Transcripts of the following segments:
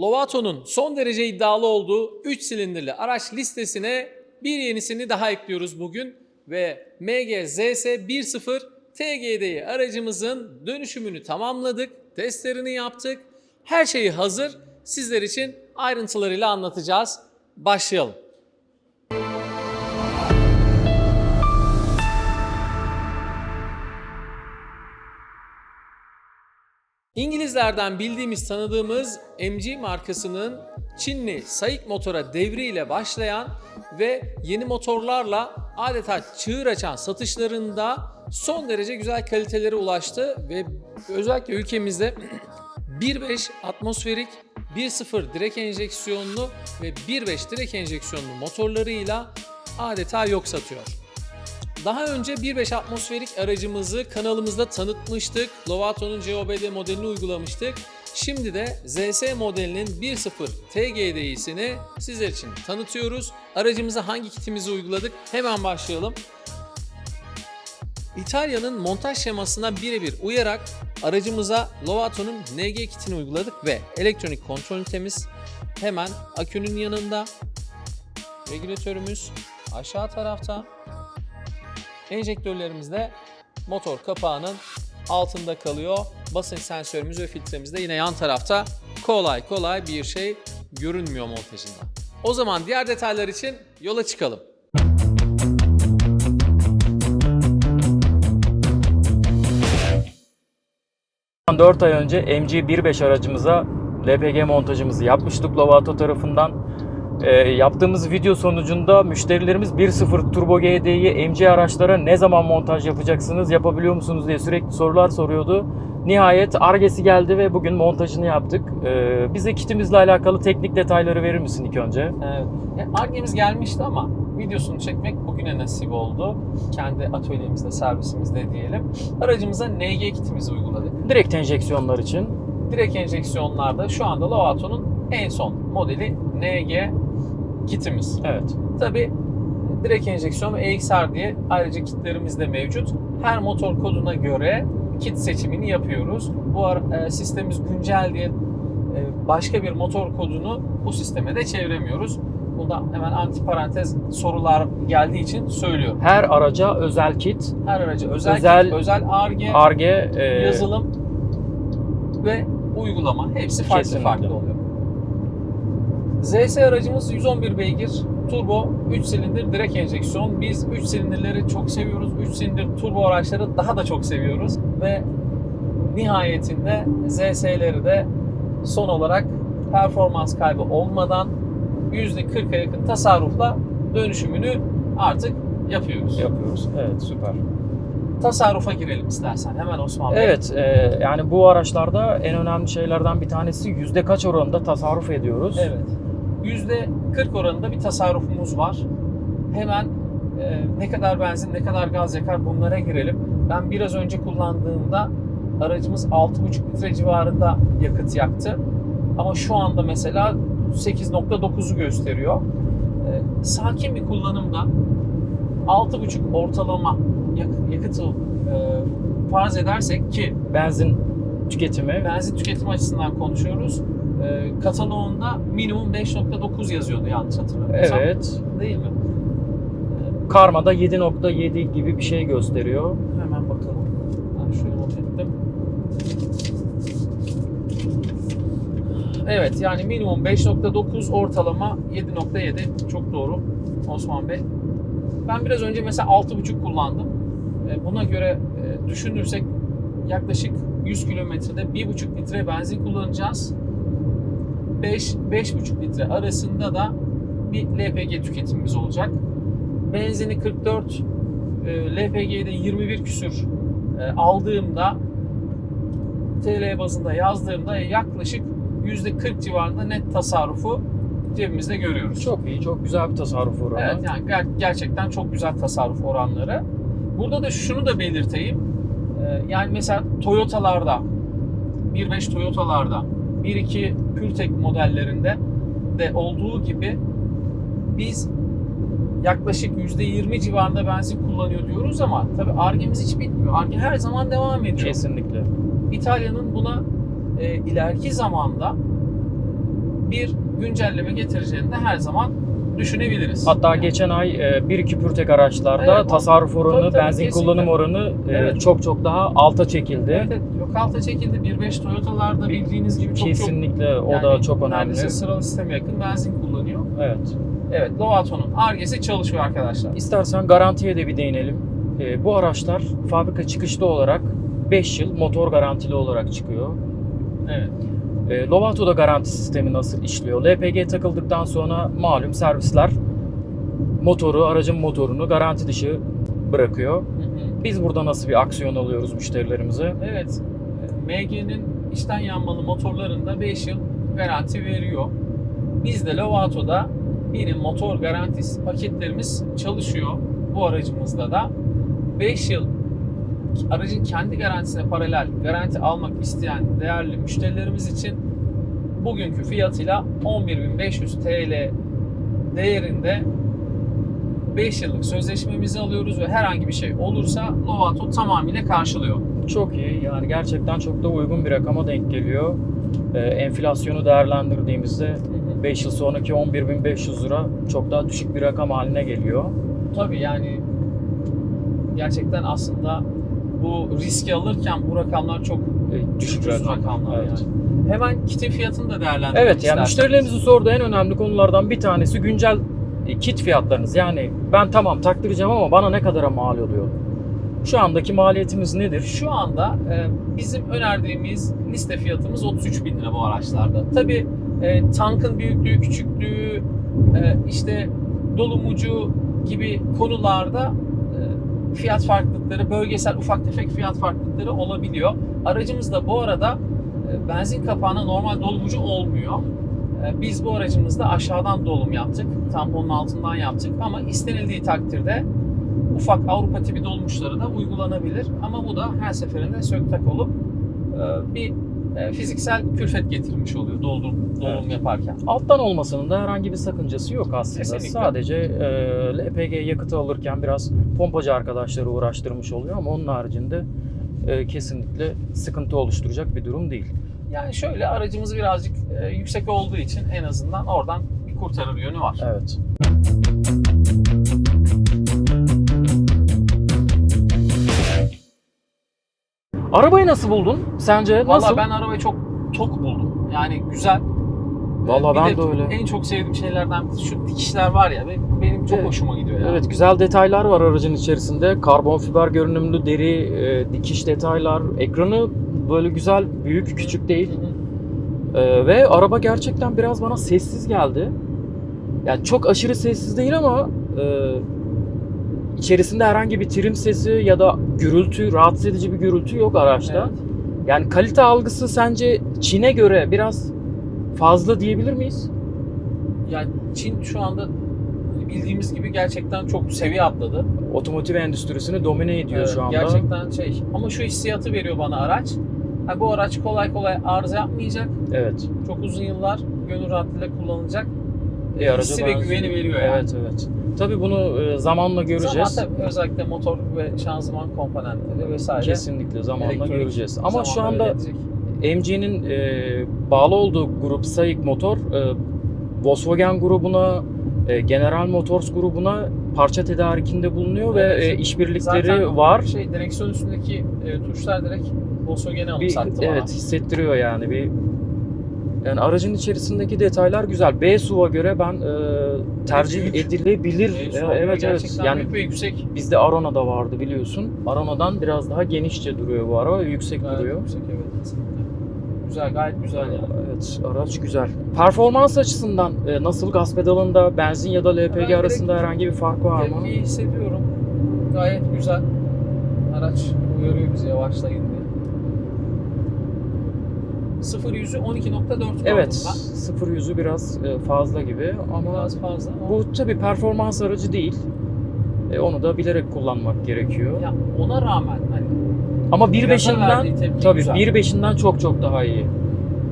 Lovato'nun son derece iddialı olduğu 3 silindirli araç listesine bir yenisini daha ekliyoruz bugün ve MG ZS 1.0 TGD'yi aracımızın dönüşümünü tamamladık, testlerini yaptık. Her şeyi hazır. Sizler için ayrıntılarıyla anlatacağız. Başlayalım. İngilizlerden bildiğimiz tanıdığımız MG markasının Çinli Saik motora devriyle başlayan ve yeni motorlarla adeta çığır açan satışlarında son derece güzel kalitelere ulaştı ve özellikle ülkemizde 1.5 atmosferik 1.0 direk enjeksiyonlu ve 1.5 direk enjeksiyonlu motorlarıyla adeta yok satıyor. Daha önce 1.5 atmosferik aracımızı kanalımızda tanıtmıştık. Lovato'nun COBD modelini uygulamıştık. Şimdi de ZS modelinin 1.0 TGD'sini sizler için tanıtıyoruz. Aracımıza hangi kitimizi uyguladık? Hemen başlayalım. İtalya'nın montaj şemasına birebir uyarak aracımıza Lovato'nun NG kitini uyguladık ve elektronik kontrol ünitemiz hemen akünün yanında. Regülatörümüz aşağı tarafta. Enjektörlerimiz de motor kapağının altında kalıyor. Basınç sensörümüz ve filtremiz de yine yan tarafta. Kolay kolay bir şey görünmüyor montajında. O zaman diğer detaylar için yola çıkalım. 4 ay önce MG1.5 aracımıza LPG montajımızı yapmıştık Lovato tarafından. Ee, yaptığımız video sonucunda müşterilerimiz 1.0 Turbo GD'yi MG araçlara ne zaman montaj yapacaksınız, yapabiliyor musunuz diye sürekli sorular soruyordu. Nihayet Argesi geldi ve bugün montajını yaptık. Ee, bize kitimizle alakalı teknik detayları verir misin ilk önce? Evet. Arge'miz gelmişti ama videosunu çekmek bugüne nasip oldu. Kendi atölyemizde, servisimizde diyelim. Aracımıza NG kitimizi uyguladık. Direkt enjeksiyonlar için. Direkt enjeksiyonlarda şu anda Lovato'nun en son modeli NG kitimiz. Evet. Tabi direkt enjeksiyon ve EXR diye ayrıca kitlerimiz de mevcut. Her motor koduna göre kit seçimini yapıyoruz. Bu e, sistemimiz güncel diye e, başka bir motor kodunu bu sisteme de çeviremiyoruz. Bunda hemen antiparantez sorular geldiği için söylüyorum. Her araca özel kit, Her araca özel, Özel- kit, özel ARGE, ARGE, e, yazılım ve uygulama hepsi farklı Kesinlikle. farklı oluyor. ZS aracımız 111 beygir, turbo, 3 silindir direkt enjeksiyon. Biz 3 silindirleri çok seviyoruz. 3 silindir turbo araçları daha da çok seviyoruz ve nihayetinde ZS'leri de son olarak performans kaybı olmadan %40'a yakın tasarrufla dönüşümünü artık yapıyoruz. yapıyoruz. Evet, süper. Tasarrufa girelim istersen hemen Osman Bey. Evet, e, yani bu araçlarda en önemli şeylerden bir tanesi yüzde kaç oranında tasarruf ediyoruz? Evet. Yüzde 40 oranında bir tasarrufumuz var. Hemen e, ne kadar benzin, ne kadar gaz yakar bunlara girelim. Ben biraz önce kullandığımda aracımız 6,5 litre civarında yakıt yaktı. Ama şu anda mesela 8.9'u gösteriyor. E, sakin bir kullanımda 6,5 ortalama yak- yakıtı e, farz edersek ki Benzin tüketimi. benzin tüketimi açısından konuşuyoruz. Ee, kataloğunda minimum 5.9 yazıyordu yanlış hatırlamıyorsam. Evet. Değil mi? Karmada 7.7 gibi bir şey gösteriyor. Hemen bakalım. Ben şöyle not ettim. Evet yani minimum 5.9 ortalama 7.7 çok doğru Osman Bey. Ben biraz önce mesela 6.5 kullandım. Ee, Buna göre e, düşünürsek yaklaşık 100 kilometrede 1.5 litre benzin kullanacağız. 5 5.5 litre arasında da bir LPG tüketimimiz olacak. Benzini 44 e, LPG'de 21 küsür e, aldığımda TL bazında yazdığımda yaklaşık %40 civarında net tasarrufu cebimizde görüyoruz. Çok iyi, çok güzel bir tasarruf oranı. Evet yani ger- gerçekten çok güzel tasarruf oranları. Burada da şunu da belirteyim. Ee, yani mesela Toyota'larda 1.5 Toyota'larda 1.2 PureTech modellerinde de olduğu gibi biz yaklaşık %20 civarında benzin kullanıyor diyoruz ama tabii Arge'miz hiç bitmiyor. Arge her zaman devam ediyor. Kesinlikle. İtalya'nın buna e, ileriki zamanda bir güncelleme getireceğini de her zaman düşünebiliriz. Hatta geçen ay e, bir iki Pürtek araçlarda Evet, tasarruf oranı, tabii, tabii, benzin kesinlikle. kullanım oranı e, Evet. çok çok daha alta çekildi. Evet, evet. Yok alta çekildi. 1.5 Toyota'larda bildiğiniz gibi çok çok Kesinlikle o yani da çok önemli. Neredeyse sıralı sisteme yakın benzin kullanıyor. Evet. Evet, Lovato'nun Argesi çalışıyor arkadaşlar. İstersen garantiye de bir değinelim. E, bu araçlar fabrika çıkışlı olarak 5 yıl motor garantili olarak çıkıyor. Evet. E, Lovato'da garanti sistemi nasıl işliyor? LPG takıldıktan sonra malum servisler motoru, aracın motorunu garanti dışı bırakıyor. Hı hı. Biz burada nasıl bir aksiyon alıyoruz müşterilerimize? Evet. MG'nin içten yanmalı motorlarında 5 yıl garanti veriyor. Biz de Lovato'da benim motor garantisi paketlerimiz çalışıyor. Bu aracımızda da 5 yıl aracın kendi garantisine paralel garanti almak isteyen değerli müşterilerimiz için bugünkü fiyatıyla 11.500 TL değerinde 5 yıllık sözleşmemizi alıyoruz ve herhangi bir şey olursa Lovato tamamıyla karşılıyor. Çok iyi. Yani gerçekten çok da uygun bir rakama denk geliyor. E, enflasyonu değerlendirdiğimizde 5 yıl sonraki 11.500 lira çok daha düşük bir rakam haline geliyor. Tabii yani gerçekten aslında bu riski alırken bu rakamlar çok E, düşük rakam. rakamlar Evet. yani. Hemen kitin fiyatını da değerlendirelim Evet yani müşterilerimizin sorduğu en önemli konulardan bir tanesi güncel e, kit fiyatlarınız. Yani ben tamam taktıracağım ama bana ne kadara mal oluyor? Şu andaki maliyetimiz nedir? Şu anda e, bizim önerdiğimiz liste fiyatımız 33 bin lira bu araçlarda. Tabii e, tankın büyüklüğü, küçüklüğü, e, işte dolumucu gibi konularda fiyat farklılıkları, bölgesel ufak tefek fiyat farklılıkları olabiliyor. Aracımızda bu arada e, benzin kapağına normal dolumucu olmuyor. E, Biz bu aracımızda aşağıdan dolum yaptık. Tamponun altından yaptık ama istenildiği takdirde ufak Avrupa tipi dolmuşları da uygulanabilir. Ama bu da her seferinde söktak olup e, bir e, fiziksel külfet getirmiş oluyor doldum, dolum Evet. yaparken. Alttan olmasının da herhangi bir sakıncası yok aslında. Kesinlikle. Sadece e, LPG yakıtı alırken biraz pompacı arkadaşları uğraştırmış oluyor ama onun haricinde e, kesinlikle sıkıntı oluşturacak bir durum değil. Yani şöyle aracımız birazcık e, yüksek olduğu için en azından oradan bir kurtarır yönü var. Evet. Arabayı nasıl buldun? Sence nasıl? Valla ben arabayı çok tok buldum. Yani güzel. Vallahi Bir ben de öyle. En çok sevdiğim şeylerden şu dikişler var ya benim, benim çok Evet. hoşuma gidiyor ya. Evet güzel detaylar var aracın içerisinde. Karbon fiber görünümlü deri, e, dikiş detaylar. Ekranı böyle güzel, büyük, küçük değil. E, ve araba gerçekten biraz bana sessiz geldi. Yani çok aşırı sessiz değil ama e, içerisinde herhangi bir trim sesi ya da gürültü, rahatsız edici bir gürültü yok araçta. Evet. Yani kalite algısı sence Çin'e göre biraz fazla diyebilir miyiz? Yani Çin şu anda bildiğimiz gibi gerçekten çok seviye atladı. Otomotiv endüstrisini domine ediyor Evet, şu anda. Gerçekten şey. Ama şu hissiyatı veriyor bana araç. Ha, bu araç kolay kolay arıza yapmayacak. Evet. Çok uzun yıllar gönül rahatlığıyla kullanılacak. E, araca hissi ve benziyor. güveni veriyor yani. Evet evet. Tabii bunu e, zamanla göreceğiz. Zaman tabii özellikle motor ve şanzıman komponentleri vesaire. Kesinlikle zamanla elektronik göreceğiz. Ama şu anda. MG'nin e, bağlı olduğu grup SAIC motor e, Volkswagen grubuna, e, General Motors grubuna parça tedarikinde bulunuyor Evet. ve e, işbirlikleri Zaten var. Şey direksiyon üstündeki e, tuşlar direkt Volkswagen'e anımsattı bana. evet hissettiriyor yani bir yani aracın içerisindeki detaylar güzel. B SUV'a göre ben e, tercih Büyük. edilebilir. E, E, evet evet. Yani büyük ve yüksek. bizde Arona'da vardı biliyorsun. Arona'dan biraz daha genişçe duruyor bu araba. Yüksek Gayet duruyor. yüksek evet kesinlikle. Güzel gayet güzel yani. Evet, araç güzel. Performans açısından e, nasıl gaz pedalında benzin ya da LPG Ben direkt arasında herhangi bir fark var mı? Tepkiyi hissediyorum. Gayet güzel. Araç uyarıyor bizi yavaşlayın. 0 yüzü 12.4 Evet, ben. sıfır yüzü biraz e, fazla gibi ama Biraz fazla ama bu tabi performans aracı değil. E, onu da bilerek kullanmak gerekiyor. ya ona rağmen hani Ama gaza 1.5'inden verdiği tepki tabii güzel. 1.5'inden çok çok daha iyi.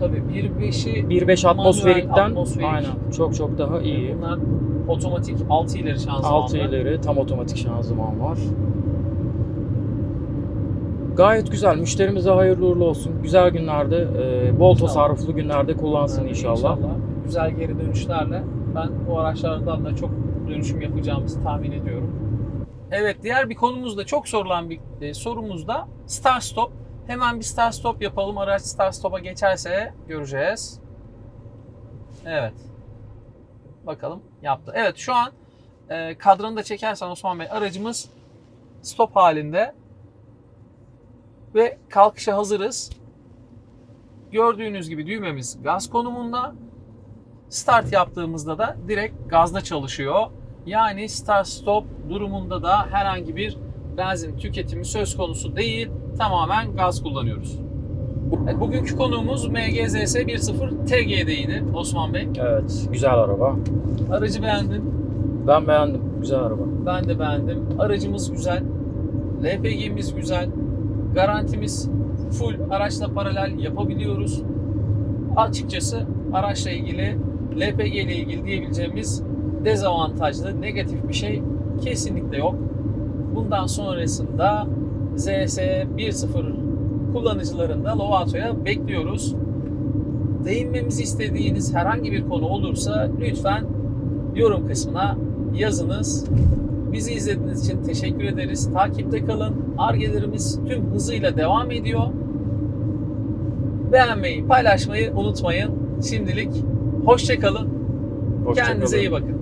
Tabii 1.5'i 1.5 atmosferikten atmosferik. aynen çok çok daha iyi. bunlar otomatik 6 ileri şanzımanlı. 6 ileri tam otomatik şanzıman var. Gayet güzel. Müşterimize hayırlı uğurlu olsun. Güzel günlerde, e, bol İnşallah. tasarruflu günlerde kullansın Yani inşallah. güzel geri dönüşlerle ben bu araçlardan da çok dönüşüm yapacağımızı tahmin ediyorum. Evet diğer bir konumuzda çok sorulan bir e, sorumuz da start stop. Hemen bir start stop yapalım. Araç start stop'a geçerse göreceğiz. Evet. Bakalım yaptı. Evet şu an e, kadranı da çekersen Osman Bey aracımız stop halinde ve kalkışa hazırız. Gördüğünüz gibi düğmemiz gaz konumunda. Start yaptığımızda da direkt gazda çalışıyor. Yani start stop durumunda da herhangi bir benzin tüketimi söz konusu değil. Tamamen gaz kullanıyoruz. Bugünkü konuğumuz MGZS 1.0 TGD'ydi Osman Bey. Evet, güzel araba. Aracı beğendim. Ben beğendim. Güzel araba. Ben de beğendim. Aracımız güzel. LPG'miz güzel. Garantimiz full. Araçla paralel yapabiliyoruz. Açıkçası araçla ilgili LPG ile ilgili diyebileceğimiz dezavantajlı, negatif bir şey kesinlikle yok. Bundan sonrasında ZS 1.0 kullanıcılarında Lovato'ya bekliyoruz. Değinmemizi istediğiniz herhangi bir konu olursa lütfen yorum kısmına yazınız. Bizi izlediğiniz için teşekkür ederiz. Takipte kalın. Argelerimiz tüm hızıyla devam ediyor. Beğenmeyi, paylaşmayı unutmayın. Şimdilik hoşçakalın. Hoşça Kendinize kalın. iyi bakın.